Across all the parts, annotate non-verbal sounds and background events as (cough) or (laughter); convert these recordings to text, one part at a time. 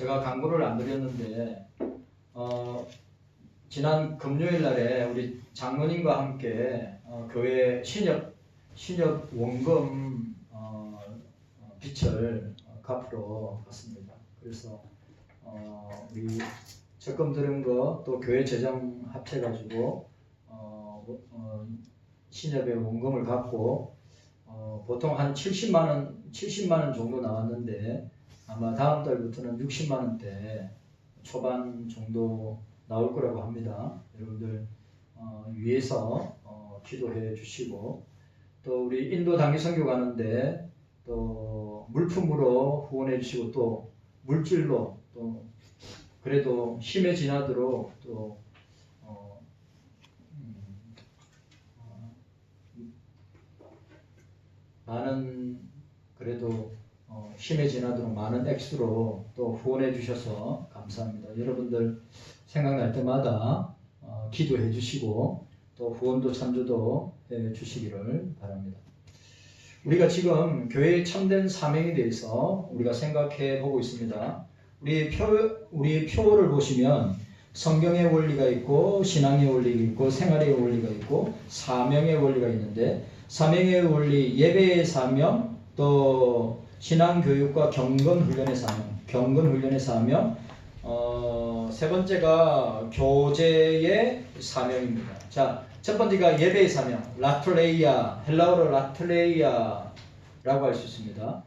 제가 광고를 안 드렸는데 어, 지난 금요일 날에 우리 장로님과 함께 어, 교회 신협 신협 원금 어, 어, 갚으러 갔습니다. 그래서 어, 우리 적금 들은 거 또 교회 재정 합쳐가지고 어, 어, 신협의 원금을 갚고 어, 보통 한 70만 원 70만 원 정도 나왔는데 아마 다음 달부터는 60만 원대 초반 정도 나올 거라고 합니다. 여러분들 어, 위에서 어, 기도해 주시고 또 우리 인도 단기 선교 가는데 또 물품으로 후원해 주시고 또 물질로 또 그래도 힘에 지나도록 또 어, 음, 어, 많은 그래도 어, 힘에 지나도록 많은 액수로 또 후원해 주셔서 감사합니다. 여러분들 생각날 때마다 어, 기도해 주시고 또 후원도 찬조도 해 주시기를 바랍니다. 우리가 지금 교회의 참된 사명에 대해서 우리가 생각해 보고 있습니다. 우리 표 우리 표를 보시면 성경의 원리가 있고 신앙의 원리가 있고 생활의 원리가 있고 사명의 원리가 있는데 사명의 원리 예배의 사명 또 신앙 교육과 경건 훈련의 사명 경건 훈련의 사명 어, 세 번째가 교제의 사명입니다. 자, 첫 번째가 예배의 사명, 라틀레이아, 헬라어로 라틀레이아라고 할 수 있습니다.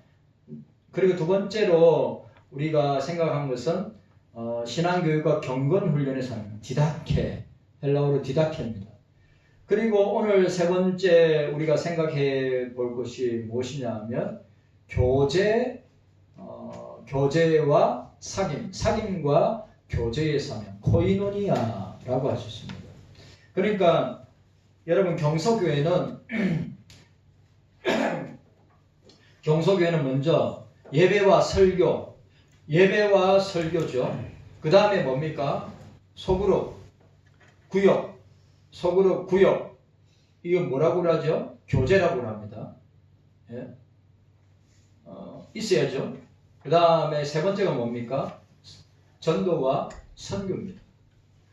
그리고 두 번째로 우리가 생각한 것은 어, 신앙교육과 경건훈련의 사명, 디다케, 헬라어로 디다케입니다. 그리고 오늘 세 번째 우리가 생각해 볼 것이 무엇이냐 하면 교제, 어, 교제와 사귐, 사귐과 교제의 사명, 코이노니아라고 있습니다. 그러니까 여러분 경서교회는 (clears throat) 경서교회는 먼저 예배와 설교, 예배와 설교죠. 그 다음에 뭡니까? 소그룹, 구역, 소그룹, 구역. 이거 뭐라고 그러죠? 교제라고 합니다. 예? 어, 있어야죠. 그 다음에 세 번째가 뭡니까? 전도와 선교입니다.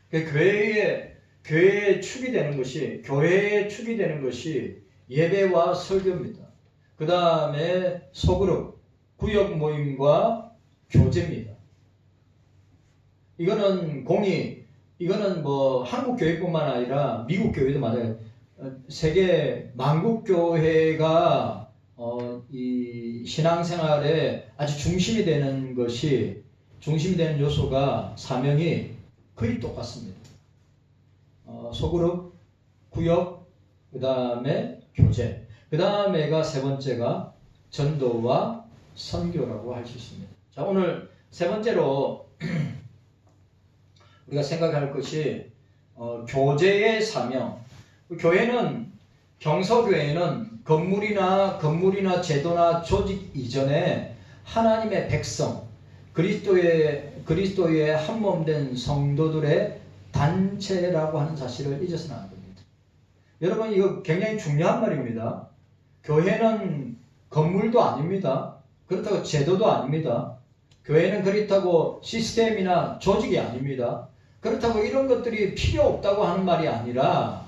그 교회의 교회의 축이 되는 것이 교회의 축이 되는 것이 예배와 설교입니다. 그 다음에 소그룹 구역 모임과 교제입니다. 이거는 공이 이거는 뭐 한국 교회뿐만 아니라 미국 교회도 맞아요. 어, 세계 만국 교회가 어, 이 신앙생활에 아주 중심이 되는 것이 중심이 되는 요소가 사명이 거의 똑같습니다. 어, 소그룹, 구역, 그 다음에 교제, 그 다음에가 세 번째가 전도와 선교라고 할 수 있습니다. 자, 오늘 세 번째로 (clears throat) 우리가 생각할 것이 어, 교제의 사명. 교회는 경서교회는 건물이나 건물이나 제도나 조직 이전에 하나님의 백성 그리스도의 그리스도의 한 몸 된 성도들의 단체라고 하는 사실을 잊어서는 안 됩니다. 여러분 이거 굉장히 중요한 말입니다. 교회는 건물도 아닙니다. 그렇다고 제도도 아닙니다. 교회는 그렇다고 시스템이나 조직이 아닙니다. 그렇다고 이런 것들이 필요 없다고 하는 말이 아니라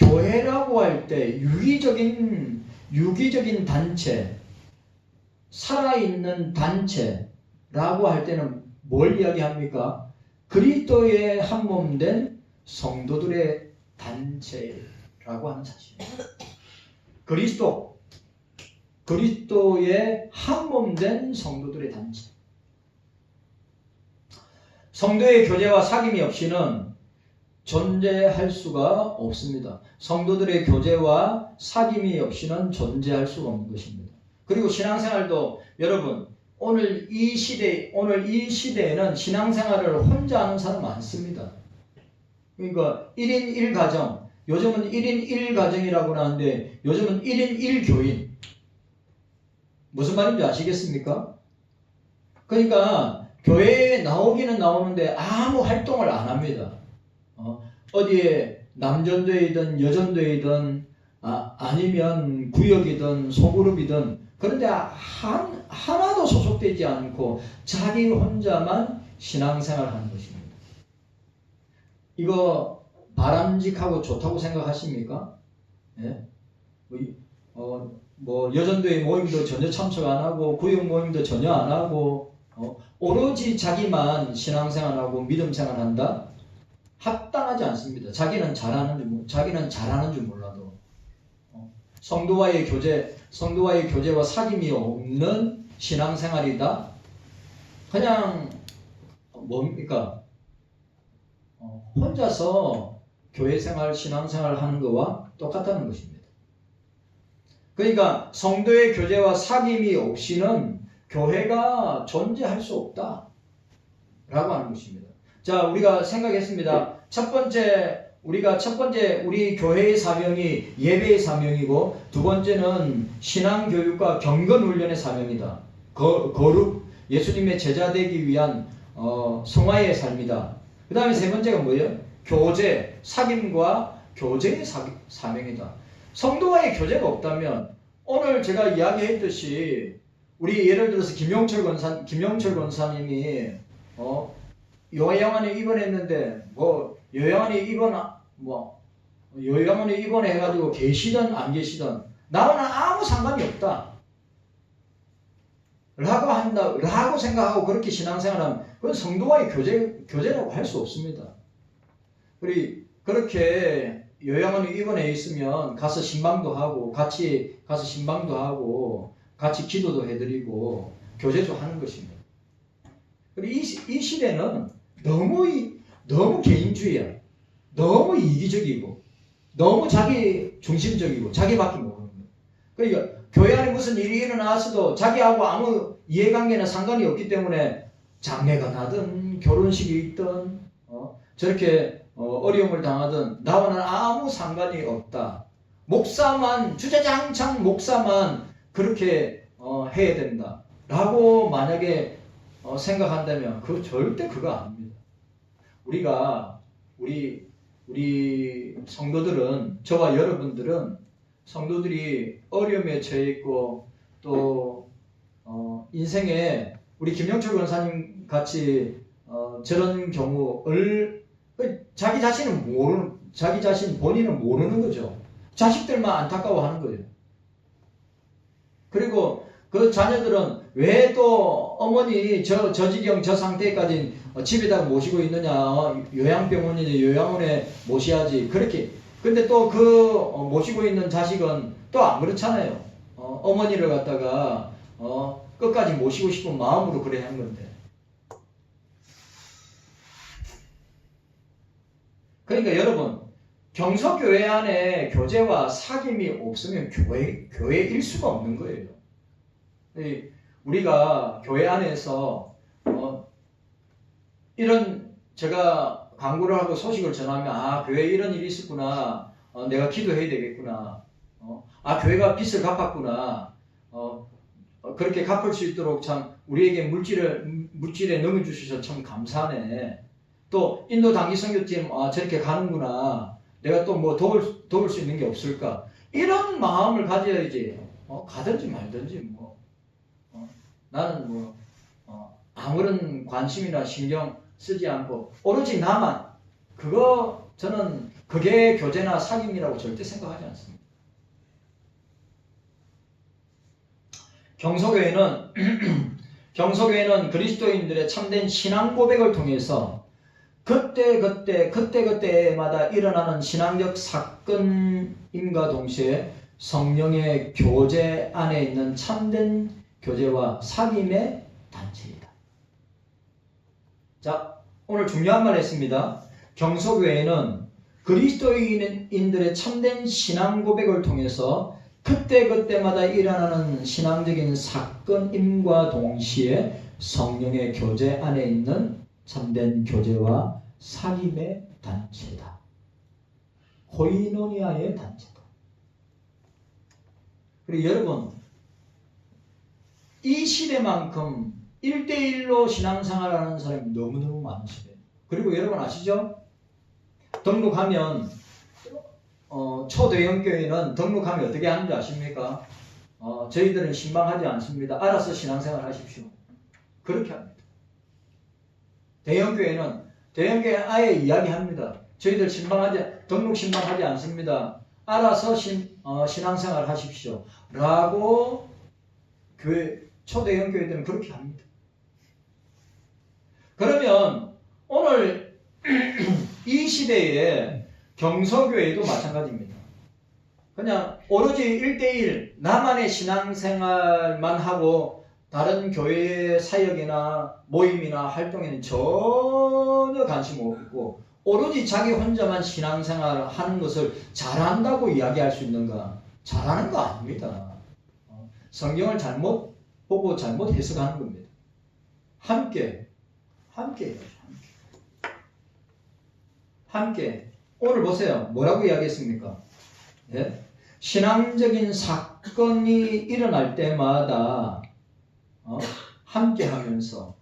교회라고 할 때 유기적인 유기적인 단체, 살아있는 단체라고 할 때는 뭘 이야기합니까? 그리스도의 한 몸 된 성도들의 단체라고 하는 사실입니다. 그리스도 그리스도의 한 몸 된 성도들의 단체. 성도의 교제와 사귐이 없이는 존재할 수가 없습니다. 성도들의 교제와 사귐이 없이는 존재할 수가 없는 것입니다. 그리고 신앙생활도 여러분 오늘 이 시대 오늘 이 시대에는 신앙생활을 혼자 하는 사람 많습니다. 그러니까 1인 1가정 요즘은 1인 1가정이라고 하는데 요즘은 1인 1교인 무슨 말인지 아시겠습니까? 그러니까 교회에 나오기는 나오는데 아무 활동을 안 합니다. 어, 어디에 남전도이든 여전도이든 아, 아니면 구역이든 소그룹이든 그런데 한, 하나도 소속되지 않고 자기 혼자만 신앙생활 하는 것입니다. 이거 바람직하고 좋다고 생각하십니까? 예? 뭐, 이- 어, 뭐 여전도의 모임도 전혀 참석 안 하고 구역 모임도 전혀 안 하고 어, 오로지 자기만 신앙생활하고 믿음생활한다? 합당하지 않습니다. 자기는 잘하는 줄 몰- 자기는 잘하는 줄 몰라도 어, 성도와의 교제 성도와의 교제와 사귐이 없는 신앙생활이다. 그냥 뭡니까? 어, 혼자서 교회생활, 신앙생활 하는 거와 똑같다는 것입니다. 그러니까 성도의 교제와 사귐이 없이는 교회가 존재할 수 없다. 라고 하는 것입니다. 자, 우리가 생각했습니다. 첫 번째, 우리가 첫 번째, 우리 교회의 사명이 예배의 사명이고, 두 번째는 신앙 교육과 경건 훈련의 사명이다. 거, 거룩, 예수님의 제자 되기 위한, 어, 성화의 삶이다. 그 다음에 세 번째가 뭐예요? 교제, 사귐과 교제의 사, 사명이다. 성도와의 교제가 없다면, 오늘 제가 이야기했듯이, 우리 예를 들어서 김용철 권사, 김용철 권사님이, 어, 요양원에 입원했는데 뭐 요양원에 입원 뭐 요양원에 입원해 가지고 계시든 안 계시든 나와는 아무 상관이 없다. 라고 한다, 라고 생각하고 그렇게 신앙생활하면 그건 성도와의 교제, 교제라고 할 수 없습니다. 우리 그렇게 요양원에 입원해 있으면 가서 신방도 하고 같이 가서 신방도 하고 같이 기도도 해드리고 교제도 하는 것입니다. 그리고 이, 시- 이 시대는 너무 이- 너무 개인주의야. 너무 이기적이고 너무 자기 중심적이고 자기밖에 모르는 거야. 그러니까 교회 안에 무슨 일이 일어났어도 자기하고 아무 이해관계나 상관이 없기 때문에 장례가 나든 결혼식이 있든 어, 저렇게 어, 려움을 당하든 나와는 아무 상관이 없다. 목사만 주자장창 목사만 그렇게 어, 해야 된다. 라고 만약에 어, 생각한다면 그 절대 그거 아닙니다. 우리가 우리 우리 성도들은 저와 여러분들은 성도들이 어려움에 처해 있고 또 어, 인생에 우리 김영철 권사님 같이 어, 저런 경우를 그 자기 자신은 모르는 자기 자신 본인은 모르는 거죠. 자식들만 안타까워하는 거예요. 그리고 그 자녀들은 왜 또 어머니 저, 저 지경 저 상태까지 집에다가 모시고 있느냐? 어, 요양병원이니 요양원에 모셔야지. 그렇게. 근데 또 그 모시고 있는 자식은 또 안 그렇잖아요. 어, 머니를 갖다가 어, 끝까지 모시고 싶은 마음으로 그래 한 건데. 그러니까 여러분 경서교회 안에 교제와 사귐이 없으면 교회, 교회일 수가 없는 거예요. 이 우리가 교회 안에서 어, 이런 제가 광고를 하고 소식을 전하면 아 교회에 이런 일이 있었구나. 어, 내가 기도해야 되겠구나. 어, 아 교회가 빚을 갚았구나. 어, 어, 그렇게 갚을 수 있도록 참 우리에게 물질을 물질에 넘겨주셔서 참 감사하네. 또 인도 단기 선교팀 아 저렇게 가는구나. 내가 또 뭐 도울 도울 수 있는 게 없을까? 이런 마음을 가져야지. 어, 가든지 말든지 뭐 나는 뭐 어, 아무런 관심이나 신경 쓰지 않고 오로지 나만 그거 저는 그게 교제나 사귐이라고 절대 생각하지 않습니다. 경서교회는 (clears throat) 경서교회는 그리스도인들의 참된 신앙 고백을 통해서 그때 그때 그때 그때마다 일어나는 신앙적 사건임과 동시에 성령의 교제 안에 있는 참된 교제와 사귐의 단체이다. 자, 오늘 중요한 말 했습니다. 경서교회는 그리스도인들의 참된 신앙 고백을 통해서 그때그때마다 일어나는 신앙적인 사건임과 동시에 성령의 교제 안에 있는 참된 교제와 사귐의 단체다. 코이노니아의 단체다. 그리고 여러분, 이 시대만큼 1대1로 신앙생활 하는 사람이 너무너무 많은 시대. 그리고 여러분 아시죠? 등록하면 어, 초대형 교회는 등록하면 어떻게 하는지 아십니까? 어, 저희들은 신방하지 않습니다. 알아서 신앙생활 하십시오. 그렇게 합니다. 대형교회는 대형교회 아예 이야기합니다. 저희들 신방하지 등록 신방하지 않습니다. 알아서 신, 어, 신앙생활 하십시오. 라고 교회 초대형 교회들은 그렇게 합니다. 그러면 오늘 (clears throat) 이 시대에 경서교회도 마찬가지입니다. 그냥 오로지 1대1 나만의 신앙생활만 하고 다른 교회 사역이나 모임이나 활동에는 전혀 관심 없고 오로지 자기 혼자만 신앙생활 하는 것을 잘한다고 이야기할 수 있는가? 잘하는 거 아닙니다. 어, 성경을 잘못 보고 잘못 해석하는 겁니다. 함께, 함께. 함께. 함께. 오늘 보세요. 뭐라고 이야기했습니까? 예? 신앙적인 사건이 일어날 때마다 어? 함께 하면서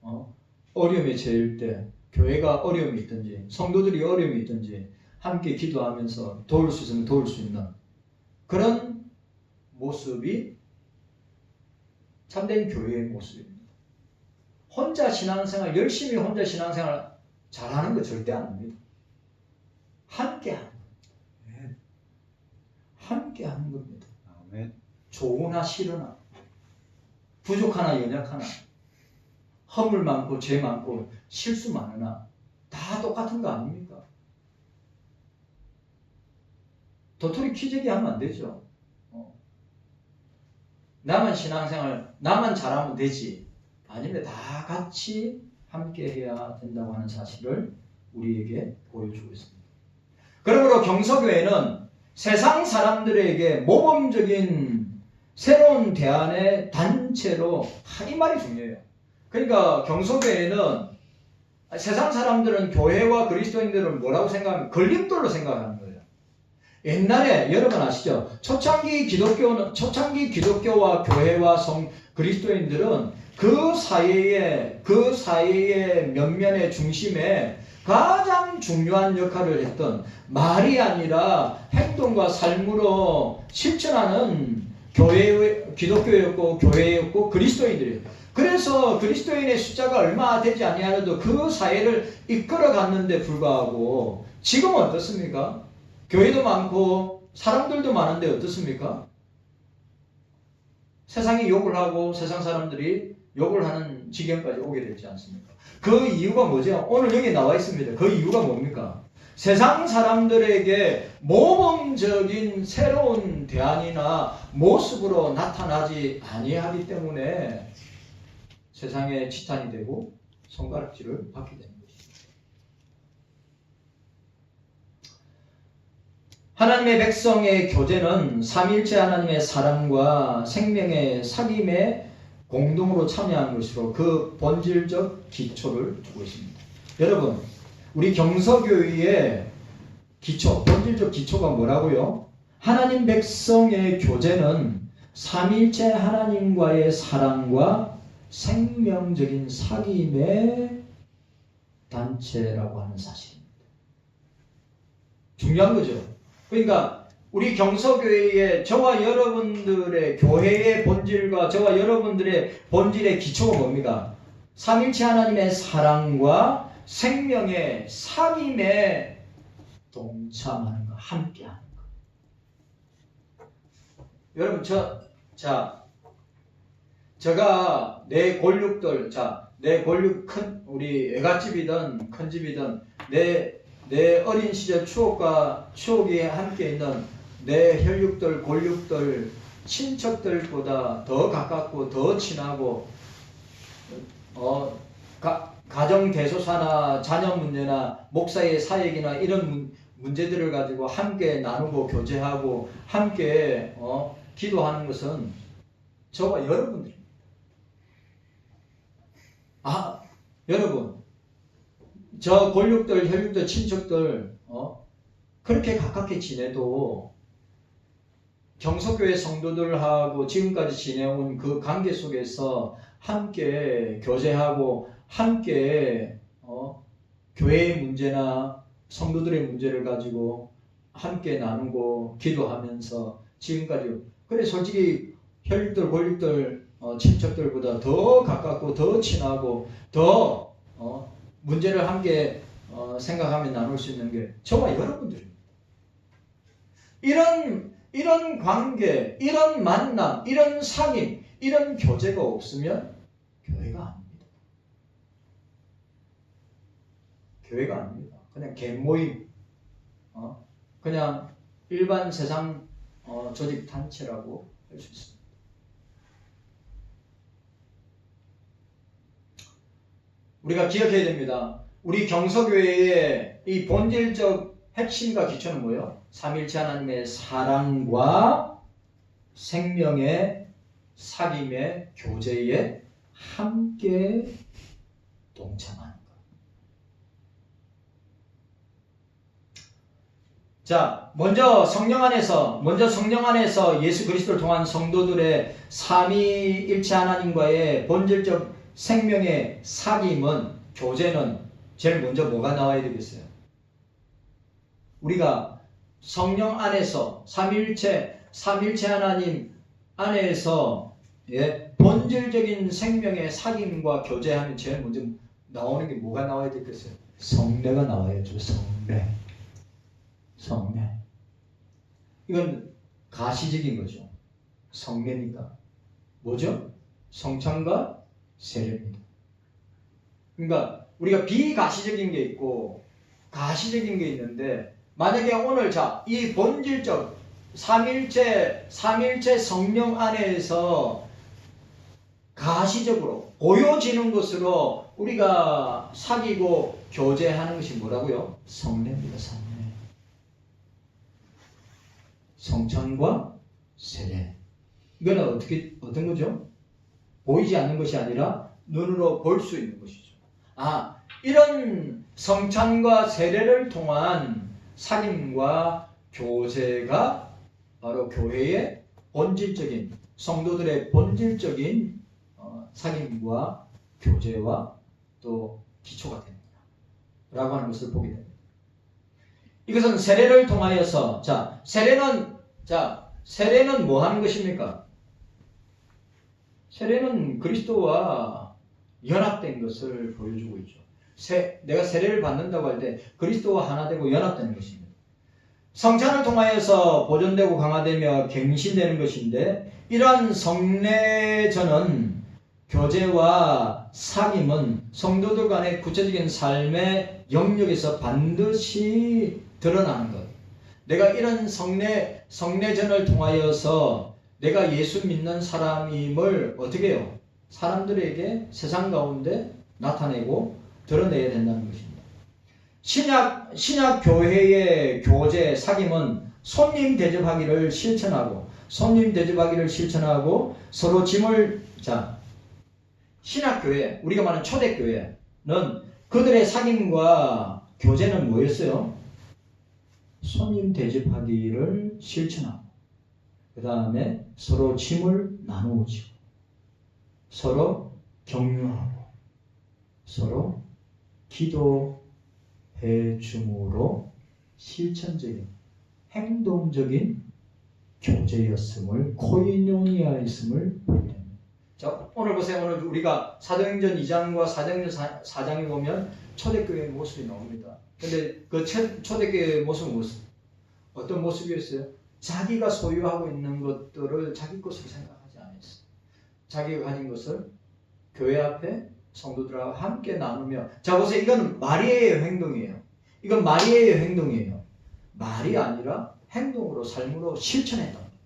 어? 어려움에 처할 때 교회가 어려움이 있든지 성도들이 어려움이 있든지 함께 기도하면서 도울 수 있으면 도울 수 있는 그런 모습이 참된 교회의 모습입니다. 혼자 신앙생활 열심히 혼자 신앙생활 잘하는 거 절대 아닙니다. 함께 하는 겁니다. 함께 하는 겁니다. 아멘. 좋으나 싫으나 부족하나 연약하나 허물 많고 죄 많고 실수 많으나 다 똑같은 거 아닙니까? 도토리 키재기 하면 안 되죠. 어. 나만 신앙생활, 나만 잘하면 되지. 아닙니다. 다 같이 함께 해야 된다고 하는 사실을 우리에게 보여주고 있습니다. 그러므로 경서교회는 세상 사람들에게 모범적인 새로운 대안의 단체로 이 말이 중요해요. 그러니까 경소교회는 세상 사람들은 교회와 그리스도인들을 뭐라고 생각하면 걸림돌로 생각하는 거예요. 옛날에 여러분 아시죠? 초창기 기독교는 초창기 기독교와 교회와 성 그리스도인들은 그 사이에 그 사이의 면면의 중심에 가장 중요한 역할을 했던 말이 아니라 행동과 삶으로 실천하는 교회 기독교였고 교회였고 그리스도인들이에요. 그래서 그리스도인의 숫자가 얼마 되지 아니하여도 그 사회를 이끌어 갔는데 불구하고 지금 어떻습니까? 교회도 많고 사람들도 많은데 어떻습니까? 세상이 욕을 하고 세상 사람들이 욕을 하는 지경까지 오게 되지 않습니까? 그 이유가 뭐죠? 오늘 여기 나와 있습니다. 그 이유가 뭡니까? 세상 사람들에게 모범적인 새로운 대안이나 모습으로 나타나지 아니하기 때문에 세상의 지탄이 되고 손가락질을 받게 것입니다. 하나님의 백성의 교제는 삼일체 하나님의 사랑과 생명의 사귐에 공동으로 참여하는 것으로 그 본질적 기초를 두고 있습니다. 여러분, 우리 경서교회의 기초, 본질적 기초가 뭐라고요? 하나님 백성의 교제는 삼일체 하나님과의 사랑과 생명적인 사귐의 단체라고 하는 사실입니다. 중요한 거죠. 그러니까 우리 경서교회의 저와 여러분들의 교회의 본질과 저와 여러분들의 본질의 기초가 뭡니까? 삼일체 하나님의 사랑과 생명의 사귐에 동참하는 거, 함께하는 거. 여러분 저 자, 제가 내 골육들, 자, 내 골육 큰 우리 애갓집이든 큰 집이든 내 내 어린 시절 추억과 추억이 함께 있는 내 혈육들, 골육들, 친척들보다 더 가깝고 더 친하고 어, 가, 가정 대소사나 자녀 문제나 목사의 사역이나 이런 문, 문제들을 가지고 함께 나누고 교제하고 함께 어, 기도하는 것은 저와 여러분들입니다. 아, 여러분, 저 골육들, 혈육들, 친척들, 어, 그렇게 가깝게 지내도 경석교회 성도들하고 지금까지 지내온 그 관계 속에서 함께 교제하고 함께 어, 교회의 문제나 성도들의 문제를 가지고 함께 나누고 기도하면서 지금까지 근데 솔직히 혈육들, 골육들, 어, 친척들보다 더 가깝고 더 친하고 더 어, 문제를 함께 어, 생각하며 나눌 수 있는 게 저와 여러분들입니다. 이런 이런 관계, 이런 만남, 이런 상임, 이런 교제가 없으면 교회가 아닙니다. 교회가 아닙니다. 그냥 개모임, 어? 그냥 일반 세상 어, 조직 단체라고 할 수 있습니다. 우리가 기억해야 됩니다. 우리 경서교회의 이 본질적 핵심과 기초는 뭐예요? 삼일체 하나님의 사랑과 생명의 사귐의 교제에 함께 동참하는 것. 자, 먼저 성령 안에서 먼저 성령 안에서 예수 그리스도를 통한 성도들의 삼위일체 하나님과의 본질적 생명의 사귐은 교제는 제일 먼저 뭐가 나와야 되겠어요? 우리가 성령 안에서 삼일체 삼일체 하나님 안에서 예, 본질적인 생명의 사귐과 교제하면 제일 먼저 나오는 게 뭐가 나와야 되겠어요? 성례가 나와야죠. 성례. 성례. 이건 가시적인 거죠. 성례니까. 뭐죠? 성찬과 세례입니다. 그러니까 우리가 비가시적인 게 있고 가시적인 게 있는데 만약에 오늘 자 이 본질적 삼일체 삼일체 성령 안에서 가시적으로 보여지는 것으로 우리가 사귀고 교제하는 것이 뭐라고요? 성례입니다. 성례. 성찬과 세례. 이거는 어떻게 어떤 거죠? 보이지 않는 것이 아니라 눈으로 볼 수 있는 것이죠. 아, 이런 성찬과 세례를 통한 사귐과 교제가 바로 교회의 본질적인 성도들의 본질적인 어, 사귐과 교제와 또 기초가 됩니다. 라고 하는 것을 보게 됩니다. 이것은 세례를 통하여서 자 세례는 자 세례는 뭐 하는 것입니까? 세례는 그리스도와 연합된 것을 보여주고 있죠. 세, 내가 세례를 받는다고 할 때 그리스도와 하나 되고 연합되는 것입니다. 성찬을 통하여서 보존되고 강화되며 갱신되는 것인데 이러한 성례전은 교제와 사귐은 성도들 간의 구체적인 삶의 영역에서 반드시 드러나는 것. 내가 이런 성례 성례전을 통하여서 내가 예수 믿는 사람임을 어떻게 해요? 사람들에게 세상 가운데 나타내고 드러내야 된다는 것입니다. 신약 신약 교회의 교제 사귐은 손님 대접하기를 실천하고 손님 대접하기를 실천하고 서로 짐을 자 신약 교회 우리가 말하는 초대 교회는 그들의 사귐과 교제는 뭐였어요? 손님 대접하기를 실천하고 그 다음에 서로 짐을 나누어지고 서로 격려하고 서로 기도해 줌으로 실천적인 행동적인 교제였음을 코이노니아였음을 보게 됩니다. 자 오늘 보세요. 오늘 우리가 사도행전 2장과 사도행전 4 장에 보면 초대교회의 모습이 나옵니다. 근데 그 초, 초대교회의 모습은 무슨 어떤 모습이었어요? 자기가 소유하고 있는 것들을 자기 것으로 생각하지 않았어요. 자기가 가진 것을 교회 앞에 성도들하고 함께 나누며 자 보세요 이건 마리아의 행동이에요. 이건 마리아의 행동이에요. 말이 아니라 행동으로 삶으로 실천했던 거죠.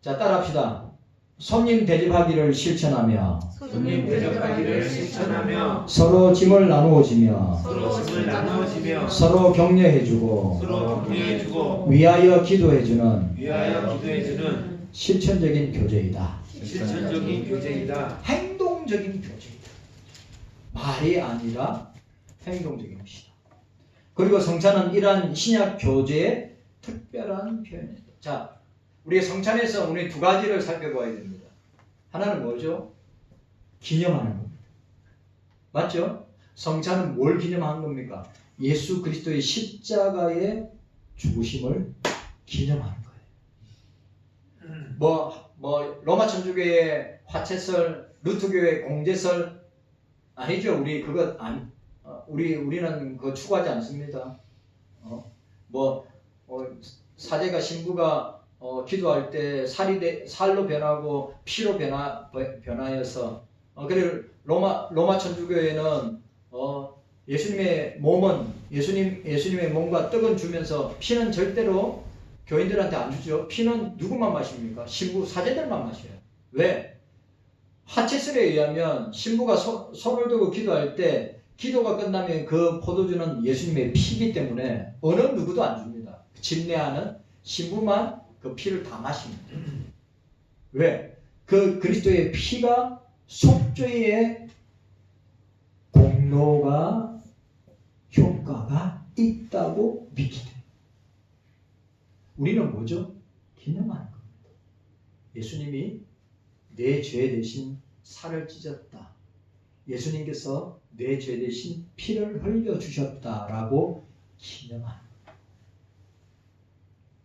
자 따라 합시다. 손님 대접하기를 실천하며 손님 대접하기를 실천하며 서로 짐을 나누어지며 서로 짐을 나누어지며 서로 격려해주고 서로 격려해주고 위하여 기도해주는 위하여 기도해주는 실천적인 교제이다. 실천적인 교제이다. 행동적인 교제이다. 말이 아니라 행동적인 것이다. 그리고 성찬은 이러한 신약 교제의 특별한 표현이다. 자, 우리의 성찬에서 우리 두 가지를 살펴봐야 됩니다. 하나는 뭐죠? 기념하는 겁니다. 맞죠? 성찬은 뭘 기념하는 겁니까? 예수 그리스도의 십자가의 죽으심을 기념하는 거예요. 뭐, 뭐 로마 천주교의 화채설, 루트교의 공제설 아니죠. 우리 그것 안 어, 우리 우리는 그 추구하지 않습니다. 어, 뭐 어, 사제가 신부가 어, 기도할 때 살이 돼- 살로 변하고 피로 변화 변하여서 어, 그래 로마 로마 천주교에는 어, 예수님의 몸은 예수님 예수님의 몸과 떡은 주면서 피는 절대로 교인들한테 안 주죠. 피는 누구만 마십니까? 신부 사제들만 마셔요. 왜? 하체설에 의하면 신부가 소, 손을 들고 기도할 때 기도가 끝나면 그 포도주는 예수님의 피이기 때문에 어느 누구도 안 줍니다. 집례하는 신부만 그 피를 다 마십니다. 왜? 그 그리스도의 피가 속죄의 공로가 효과가 있다고 믿기 때문에 우리는 뭐죠? 기념하는 겁니다. 예수님이 내 죄 대신 살을 찢었다. 예수님께서 내 죄 대신 피를 흘려 주셨다라고 기념하는 겁니다.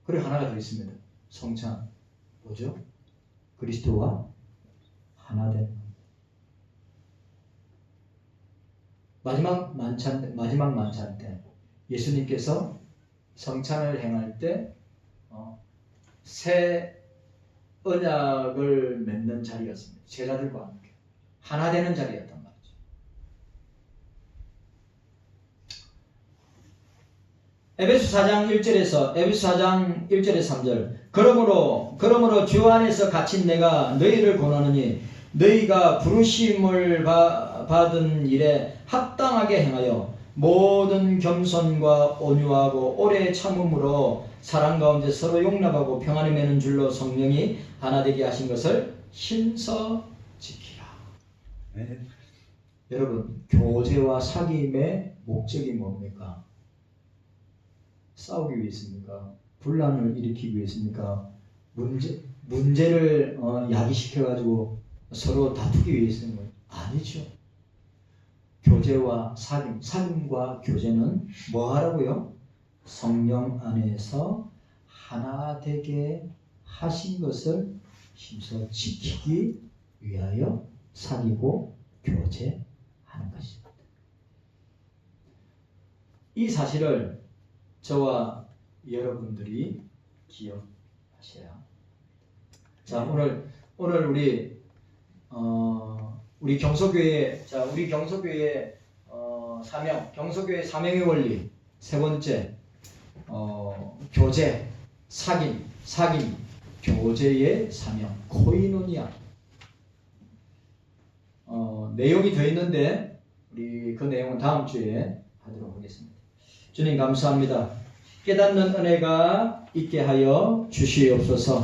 그리고 하나가 더 있습니다. 성찬 뭐죠? 그리스도와 하나 겁니다. 마지막 만찬 때- 마지막 만찬 때 예수님께서 성찬을 행할 때 어, 새 언약을 맺는 자리였습니다. 제자들과 함께 하나 되는 자리였단 말이죠. 에베소 4장 1절에서 에베소 4장 1절에 3절 그러므로 그러므로 주 안에서 갇힌 내가 너희를 권하느니 너희가 부르심을 바- 받은 일에 합당하게 행하여 모든 겸손과 온유하고 오래 참음으로 사랑 가운데 서로 용납하고 평안을 맺는 줄로 성령이 하나 되게 하신 것을 힘써 지키라. 네. 여러분 교제와 사귐의 목적이 뭡니까? 싸우기 위해서입니까? 분란을 일으키기 위해서입니까? 문제 문제를 어, 야기시켜 가지고 서로 다투기 거예요? 아니죠. 교제와 사귐, 사귐과 교제는 뭐 하라고요? 성령 안에서 하나 되게 하신 것을 힘써 지키기 위하여 사귀고 교제하는 것입니다. 이 사실을 저와 여러분들이 기억하셔야. 자 오늘 오늘 우리 어, 우리 경서교회 자 우리 경서교회 어, 사명 경서교회 사명의 원리 세 번째 어, 교제 사귐 사귐 교제의 사명 코이노니아 어, 내용이 더 있는데 우리 그 내용은 다음 주에 하도록 하겠습니다. 주님 감사합니다. 깨닫는 은혜가 있게 하여 주시옵소서.